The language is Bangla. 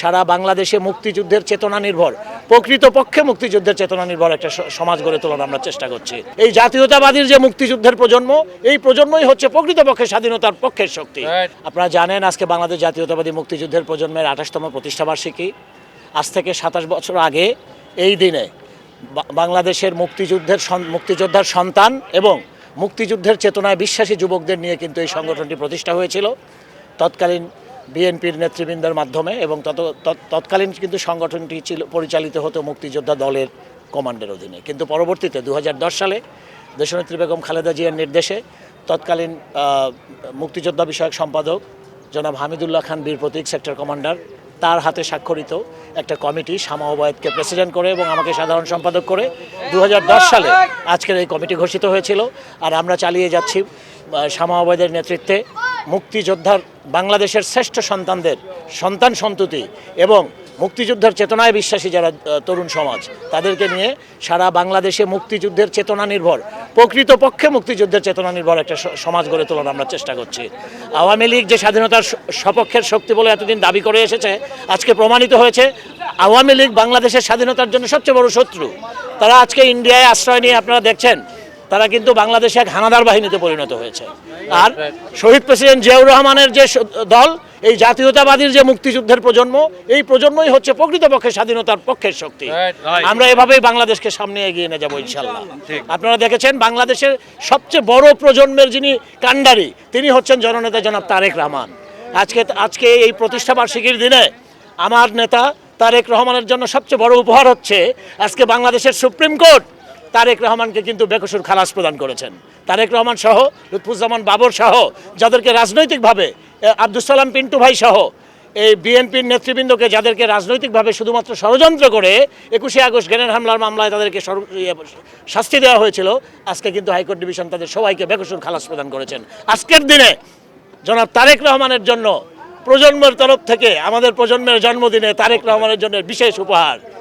সারা বাংলাদেশে মুক্তিযুদ্ধের চেতনা নির্ভর। প্রকৃত পক্ষে মুক্তিযুদ্ধের চেতনা নির্ভর একটা সমাজ গড়ে তোলার আমরা চেষ্টা করছি। এই জাতীয়তাবাদীর যে মুক্তিযুদ্ধের প্রজন্ম এই প্রজন্মই হচ্ছে প্রকৃতপক্ষে স্বাধীনতার পক্ষের শক্তি। আপনারা জানেন আজকে বাংলাদেশ জাতীয়তাবাদী মুক্তিযুদ্ধের প্রজন্মের আঠাশতম প্রতিষ্ঠাবার্ষিকী আজ থেকে সাতাশ বছর আগে এই দিনে বাংলাদেশের মুক্তিযুদ্ধের মুক্তিযোদ্ধার সন্তান এবং মুক্তিযুদ্ধের চেতনায় বিশ্বাসী যুবকদের নিয়ে কিন্তু এই সংগঠনটি প্রতিষ্ঠা হয়েছিল। তৎকালীন বিএনপির নেতৃবৃন্দের মাধ্যমে এবং তত তৎ- তৎকালীন কিন্তু সংগঠনটি ছিল পরিচালিত হতো মুক্তিযোদ্ধা দলের কমান্ডের অধীনে। কিন্তু পরবর্তীতে দু হাজার দশ সালে দেশনেত্রী বেগম খালেদা জিয়ার নির্দেশে তৎকালীন মুক্তিযোদ্ধা বিষয়ক সম্পাদক জনাব হামিদুল্লাহ খান বীর প্রতীক, সেক্টর কমান্ডার, তার হাতে স্বাক্ষরিত একটা কমিটি শামা ওবায়দকে প্রেসিডেন্ট করে এবং আমাকে সাধারণ সম্পাদক করে দু হাজার দশ সালে আজকের এই কমিটি ঘোষিত হয়েছিল। আর আমরা চালিয়ে যাচ্ছি শামা ওবায়দের নেতৃত্বে মুক্তিযোদ্ধার বাংলাদেশের শ্রেষ্ঠ সন্তানদের সন্তান সন্ততি এবং মুক্তিযুদ্ধের চেতনায় বিশ্বাসী যারা তরুণ সমাজ, তাদেরকে নিয়ে সারা বাংলাদেশে মুক্তিযুদ্ধের চেতনা নির্ভর প্রকৃত পক্ষে মুক্তিযুদ্ধের চেতনা নির্ভর একটা সমাজ গড়ে তোলার আমরা চেষ্টা করছি। আওয়ামী লীগ যে স্বাধীনতার সপক্ষের শক্তি বলে এতদিন দাবি করে এসেছে, আজকে প্রমাণিত হয়েছে, আওয়ামী লীগ বাংলাদেশের স্বাধীনতার জন্য সবচেয়ে বড় শত্রু। তারা আজকে ইন্ডিয়ায় আশ্রয় নিয়ে আপনারা দেখছেন তারা কিন্তু বাংলাদেশে এক হানাদার বাহিনীতে পরিণত হয়েছে। আর শহীদ প্রেসিডেন্ট জিয়াউর রহমানের যে দল এই জাতীয়তাবাদীর যে মুক্তিযুদ্ধের প্রজন্ম এই প্রজন্মই হচ্ছে প্রকৃতপক্ষে স্বাধীনতার পক্ষের শক্তি. আমরা এভাবেই বাংলাদেশকে সামনে এগিয়ে নিয়ে যাব ইনশাল্লাহ। আপনারা দেখেছেন বাংলাদেশের সবচেয়ে বড় প্রজন্মের যিনি কাণ্ডারি তিনি হচ্ছেন জননেতা জনাব তারেক রহমান। আজকে আজকে এই প্রতিষ্ঠা বার্ষিকীর দিনে আমার নেতা তারেক রহমানের জন্য সবচেয়ে বড় উপহার হচ্ছে আজকে বাংলাদেশের সুপ্রিম কোর্ট তারেক রহমানকে কিন্তু বেকসুর খালাস প্রদান করেছেন। তারেক রহমান সহ লুৎফুজ্জামান বাবর সহ যাদেরকে রাজনৈতিকভাবে আব্দুল সালাম পিন্টু ভাই সহ এই বিএনপির নেতৃবৃন্দকে যাদেরকে রাজনৈতিকভাবে শুধুমাত্র ষড়যন্ত্র করে একুশে আগস্ট গ্রেনেড হামলার মামলায় তাদেরকে ইয়ে, শাস্তি দেওয়া হয়েছিল আজকে কিন্তু হাইকোর্ট ডিভিশন তাদের সবাইকে বেকসুর খালাস প্রদান করেছেন। আজকের দিনে জনাব তারেক রহমানের জন্য প্রজন্মের তরফ থেকে আমাদের প্রজন্মের জন্মদিনে তারেক রহমানের জন্য বিশেষ উপহার।